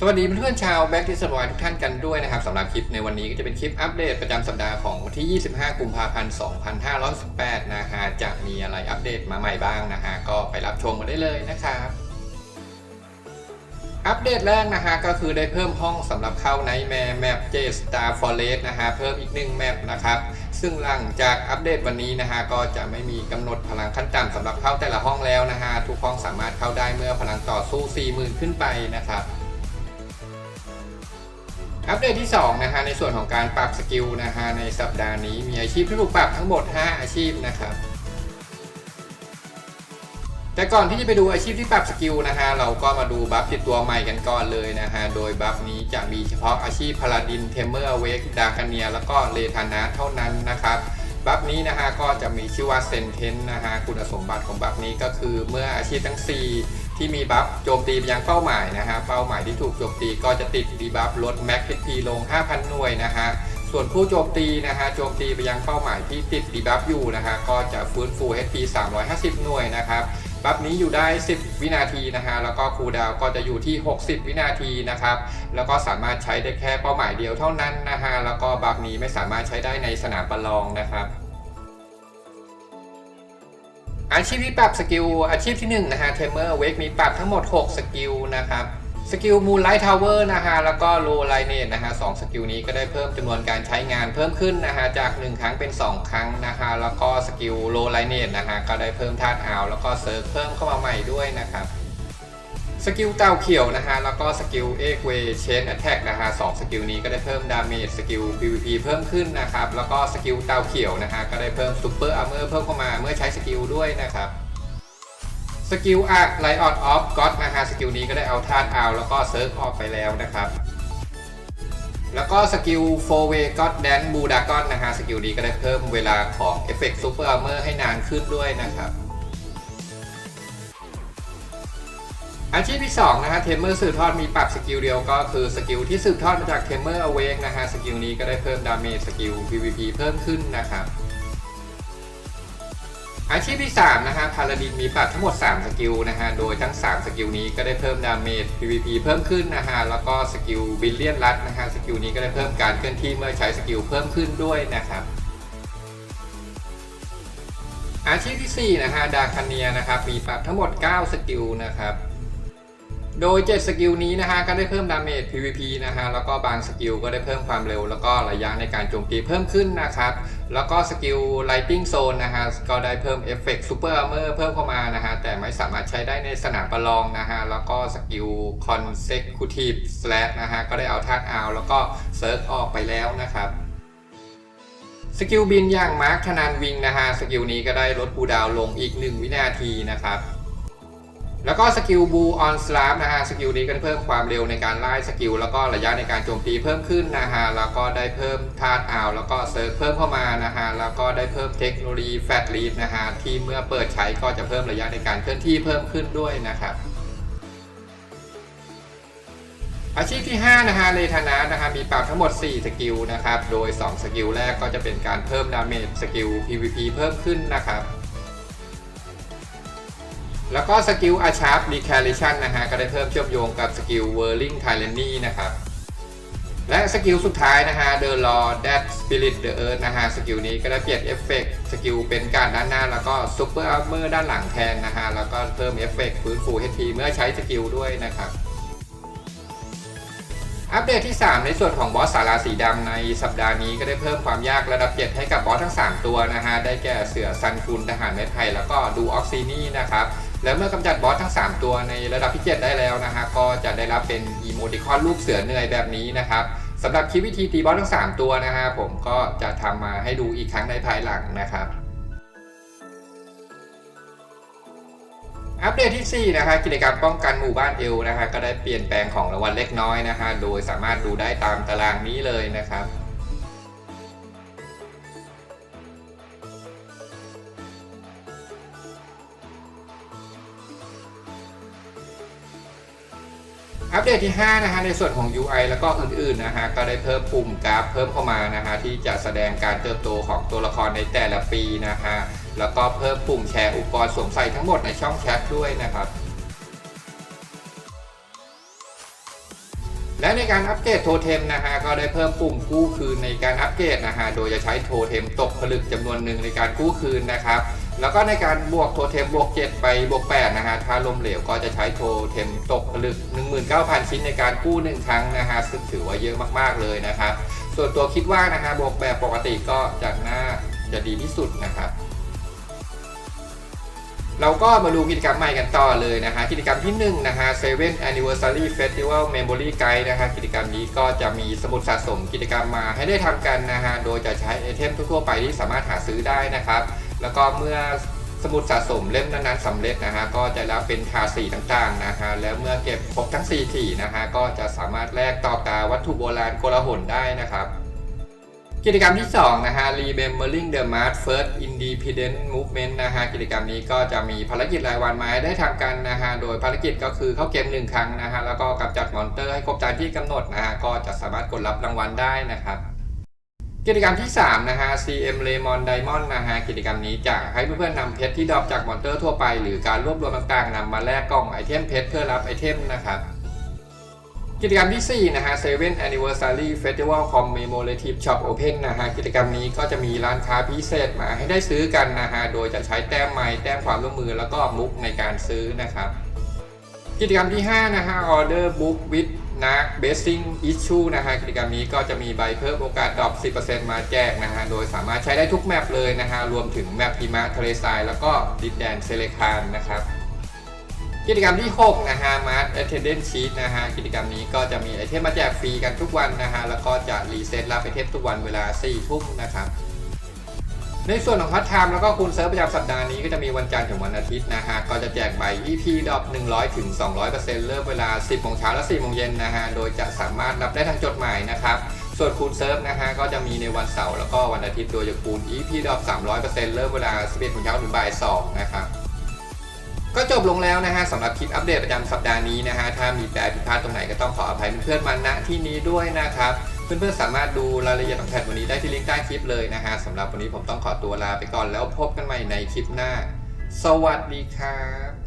สวัสดีเพื่อนๆชาวแบ็กที่สวายทุกท่านกันด้วยนะครับสำหรับคลิปในวันนี้ก็จะเป็นคลิปอัปเดตประจำสัปดาห์ของวันที่ 25 กุมภาพันธ์ 2518 นะฮะจะมีอะไรอัปเดตมาใหม่บ้างนะฮะก็ไปรับชมกันได้เลยนะครับอัปเดตแรกนะฮะก็คือได้เพิ่มห้องสำหรับเข้าในแมแมปเจสตาร์ฟอเรสนะฮะเพิ่มอีกหนึ่งแมปนะครับซึ่งหลังจากอัปเดตวันนี้นะฮะก็จะไม่มีกำหนดพลังขั้นต่ำสำหรับเข้าแต่ละห้องแล้วนะฮะทุกห้องสามารถเข้าได้เมื่อพลังต่อสู้ 40,000 ขึ้นไปนะครับ อัปเดตที่2นะฮะในส่วนของการปรับสกิลนะฮะในสัปดาห์นี้มีอาชีพที่ถูกปรับทั้งหมด 5 อาชีพนะครับ แต่ก่อนที่จะไปดูอาชีพที่ปรับสกิลนะฮะเราก็มาดูบัฟติดตัวใหม่กันก่อนเลยนะฮะโดยบัฟนี้จะมีเฉพาะอาชีพพาลาดินเทมเมอร์เวกดาคาเนียแล้วก็เลธานะเท่านั้นนะครับ บัฟนี้นะฮะก็จะมีชื่อว่าเซนเทนนะฮะคุณสมบัติของบัฟนี้ก็คือเมื่ออาชีพทั้ง 4 ที่มีบัฟโจมตีไปยังเป้าหมายนะฮะเป้าหมายที่ถูกโจมตีก็จะติดดีบัฟลดแม็กพีลง 5,000 หน่วยนะฮะส่วนผู้โจมตีนะฮะโจมตีไปยังเป้าหมายที่ติดดีบัฟอยู่นะฮะก็จะฟื้นฟู HP 350 หน่วยนะครับ บัฟนี้อยู่ได้ 10 วินาทีนะฮะแล้วก็คูลดาวก็จะอยู่ที่ 60 วินาทีนะครับแล้วก็สามารถใช้ได้แค่เป้าหมายเดียวเท่านั้นนะฮะแล้วก็บัฟนี้ไม่สามารถใช้ได้ในสนามประลองนะครับอาชีพที่ปรับสกิลอาชีพที่1นะฮะเทมเมอร์เวกมีปรับทั้งหมด 6 สกิลนะครับ สกิลมูลไลท์ทาวเวอร์นะฮะแล้วก็โลไลเนตนะฮะสองสกิลนี้ก็ได้เพิ่มจำนวนการใช้งานเพิ่มขึ้นนะฮะจาก 1 ครั้งเป็น 2 ครั้งนะฮะแล้วก็สกิลโลไลเนตนะฮะก็ได้เพิ่มธาตุอาวแล้วก็เซิร์ฟเพิ่มเข้ามาใหม่ด้วยนะครับสกิลเต่าเขียวนะฮะแล้วก็สกิลเอกเวเชนแอทแทกนะฮะสองสกิลนี้ก็ได้เพิ่มดาเมจสกิล PVP เพิ่มขึ้นนะครับแล้วก็สกิลเต่าเขียวนะฮะก็ได้เพิ่มซูเปอร์อาร์เมอร์เพิ่มเข้ามาเมื่อใช้สกิลด้วยนะครับ สกิลอาร์ไลออดออฟก็อดนะฮะสกิลนี้ก็ได้เอาธาตุอาวแล้วก็เซิร์ฟออกไปแล้วนะครับแล้วก็สกิลโฟเวก็แดนบูดากอนนะฮะสกิลนี้ก็ได้เพิ่มเวลาของเอฟเฟกต์ซูเปอร์อาร์เมอร์ให้นานขึ้นด้วยนะครับ อาชีพที่ 2 นะฮะเทมเมอร์สืบทอดมีปรับสกิลเดียวก็คือสกิลที่สืบทอดมาจากเทมเมอร์อเวกนะฮะสกิลนี้ก็ได้เพิ่มดาเมจสกิล PVP เพิ่มขึ้นนะครับ อาชีพที่ 3 นะฮะ พาลาดินมีปรับทั้งหมด 3 สกิลนะฮะ โดยทั้ง 3 สกิลนี้ก็ได้เพิ่มดาเมจ PVP เพิ่มขึ้นนะฮะ แล้วก็สกิลบิลเลียนรัดนะฮะ สกิลนี้ก็ได้เพิ่มการเคลื่อนที่เมื่อใช้สกิลเพิ่มขึ้นด้วยนะครับอาชีพที่4นะฮะดาคาเนียนะครับมีปรับทั้งหมด 9 สกิลนะครับ โดย 7 สกิลนี้นะฮะก็ได้เพิ่มดาเมจ PVP นะฮะแล้วก็บางสกิลก็ได้เพิ่มความเร็ว แล้วก็ระยะในการโจมตีเพิ่มขึ้นนะครับ แล้วก็สกิล Lighting Zone นะฮะก็ได้เพิ่มเอฟเฟกต์ Super Armor เพิ่มเข้ามานะฮะแต่ไม่สามารถใช้ได้ในสนามประลองนะฮะแล้วก็สกิล Consecutive Slash นะฮะก็ได้เอาธาตุอาแล้วก็เซิร์ฟออกไปแล้วนะครับสกิลบินอย่างมาร์คธนานวิงนะฮะสกิลนี้ก็ได้ลดบูดาวลงอีก 1 วินาทีนะครับ แล้วก็สกิลบูออนสลาฟนะฮะสกิลนี้ก็เพิ่มความเร็วในการไล่สกิลแล้วก็ระยะในการโจมตีเพิ่มขึ้นนะฮะแล้วก็ได้เพิ่มธาตุอ่าวแล้วก็เซิร์ฟเพิ่มเข้ามานะฮะแล้วก็ได้เพิ่มเทคโนโลยีแฟตลีดนะฮะที่เมื่อเปิดใช้ก็จะเพิ่มระยะในการเคลื่อนที่เพิ่มขึ้นด้วยนะครับอาชีพที่ 5 นะฮะเลธานานะฮะมีปรับทั้งหมด 4 สกิลนะครับ โดย 2 สกิลแรกก็จะเป็นการเพิ่มดาเมจสกิล PVP เพิ่มขึ้นนะครับ แล้วก็สกิลอาชาร์ปดีแคลิชันนะฮะ ก็ได้เพิ่มเชื่อมโยงกับสกิลเวอร์ลิงไทเลนี่นะครับ และสกิลสุดท้ายนะฮะเดอะลอแดดสปิริตเดอะเอิร์นะฮะ สกิลนี้ก็ได้เปลี่ยนเอฟเฟกต์สกิลเป็นการด้านหน้า แล้วก็ซูเปอร์อัพเมอร์ด้านหลังแทนนะฮะ แล้วก็เพิ่มเอฟเฟกต์ฟื้นฟู HP เมื่อใช้สกิลด้วยนะครับอัปเดตที่ 3 ในส่วนของบอสสาราสีดำในสัปดาห์นี้ก็ได้เพิ่มความยากระดับ7ให้กับบอสทั้ง 3 ตัวนะฮะ ได้แก่เสือซันคุนทหารเม็ดไทยแล้วก็ดูออกซินี่นะครับ แล้วเมื่อกำจัดบอสทั้ง 3 ตัวในระดับที่ 7 ได้แล้วนะฮะก็จะได้รับเป็นอีโมติคอนรูปเสือเหนื่อยแบบนี้นะครับสำหรับคลิปวิธีตีบอสทั้ง 3 ตัวนะฮะผมก็จะทำมาให้ดูอีกครั้งในภายหลังนะครับอัปเดตที่ 4 นะคะกิจกรรมป้องกันหมู่บ้านเอลนะคะก็ได้เปลี่ยนแปลงของรางวัลเล็กน้อยนะคะโดยสามารถดูได้ตามตารางนี้เลยนะครับ อัปเดตที่ 5 นะฮะในส่วนของ UI แล้วก็อื่นๆนะฮะก็ได้เพิ่มปุ่มกราฟเพิ่มเข้ามานะฮะที่จะแสดงการเติบโตของตัวละครในแต่ละปีนะฮะแล้วก็เพิ่มปุ่มแชร์อุปกรณ์สวมใส่ทั้งหมดในช่องแชทด้วยนะครับและในการอัปเกรดโทเทมนะฮะก็ได้เพิ่มปุ่มกู้คืนในการอัปเกรดนะฮะโดยจะใช้โทเทมตกผลึกจำนวนหนึ่งในการกู้คืนนะครับ แล้วก็ในการบวกโทเทมบวก 7 ไปบวก 8 นะฮะ ถ้าลมเหลวก็จะใช้โทเทมตกผลึก 19,000 ชิ้นในการกู้ 1 ครั้งนะฮะ ซึ่งถือว่าเยอะมากๆเลยนะครับ ส่วนตัวคิดว่านะฮะบวกแบบปกติก็จะน่าจะดีที่สุดนะครับ เราก็มาดูกิจกรรมใหม่กันต่อเลยนะฮะ กิจกรรมที่1นะฮะ7 Anniversary Festival Memory Guide นะฮะ กิจกรรมนี้ก็จะมีสมุดสะสมกิจกรรมมาให้ได้ทำกันนะฮะ โดยจะใช้ไอเทมทั่วไปที่สามารถหาซื้อได้นะครับ แล้วก็เมื่อสมุดสะสมเล่มนั้นๆสำเร็จนะฮะก็จะรับเป็นทาสีต่างๆนะฮะแล้วเมื่อเก็บครบทั้ง4สีนะฮะก็จะสามารถแลกต่อกาวัตถุโบราณโกลาหลได้นะครับกิจกรรมที่2นะฮะ Remembering the Mars First Independent Movement นะฮะกิจกรรมนี้ก็จะมีภารกิจรายวันมาให้ได้ทำกันนะฮะโดยภารกิจก็คือเข้าเกม 1 ครั้งนะฮะแล้วก็กำจัดมอนเตอร์ให้ครบตามที่กำหนดนะฮะก็จะสามารถกดรับรางวัลได้นะครับ กิจกรรมที่ 3 นะฮะ CM Lemon Diamond นะฮะ กิจกรรมนี้จะให้เพื่อนๆนำเพชรที่ดรอปจากมอนเตอร์ทั่วไป หรือการรวบรวมต่างๆนำมาแลกกล่องไอเทมเพชรเพื่อรับไอเทมนะครับ กิจกรรมที่ 4 นะฮะ7 Anniversary Festival Commemorative Shop Open นะฮะ กิจกรรมนี้ก็จะมีร้านค้าพิเศษมาให้ได้ซื้อกันนะฮะ โดยจะใช้แต้มไม้แต้มความร่วมมือแล้วก็มุกในการซื้อนะครับ กิจกรรมที่ 5 นะฮะ Order Book with Narc Basing Issue นะฮะกิจกรรมนี้ก็จะมีใบเพิ่มโอกาสดรอป 10%มาแจกนะฮะ โดยสามารถใช้ได้ทุกแมปเลยนะฮะ รวมถึงแมปหิมะทะเลทรายแล้วก็ดินแดนเซเลคานนะครับ กิจกรรมที่ 6 นะฮะ Mart Attendance Sheet นะฮะ กิจกรรมนี้ก็จะมีไอเทมมาแจกฟรีกันทุกวันนะฮะ แล้วก็จะรีเซ็ตรับไอเทมทุกวันเวลา 4 ทุ่มนะครับ ในส่วนของพัฒไทม์แล้วก็คูณเซิร์ฟประจำสัปดาห์นี้ก็จะมีวันจันทร์ถึงวันอาทิตย์นะฮะ ก็จะแจกใบ EP ดอก100ถึง200%เริ่มเวลา 10โมงเช้าและ4โมงเย็นนะฮะ โดยจะสามารถรับได้ทางจดหมายนะครับ ส่วนคูณเซิร์ฟนะฮะ ก็จะมีในวันเสาร์แล้วก็วันอาทิตย์โดยจะคูณ EP ดอก300%เริ่มเวลา 11โมงเช้าถึงบ่าย2นะครับก็จบลงแล้วนะฮะสำหรับคลิปอัปเดตประจำสัปดาห์นี้นะฮะถ้ามีแปลผิดพลาดตรงไหนก็ต้องขออภัยเพื่อนๆมาณที่นี้ด้วยนะครับ เพื่อนๆสามารถดูรายละเอียดของแพทวันนี้ได้ที่ลิงก์ใต้คลิปเลยนะฮะสำหรับวันนี้ผมต้องขอตัวลาไปก่อนแล้วพบกันใหม่ในคลิปหน้า สวัสดีครับ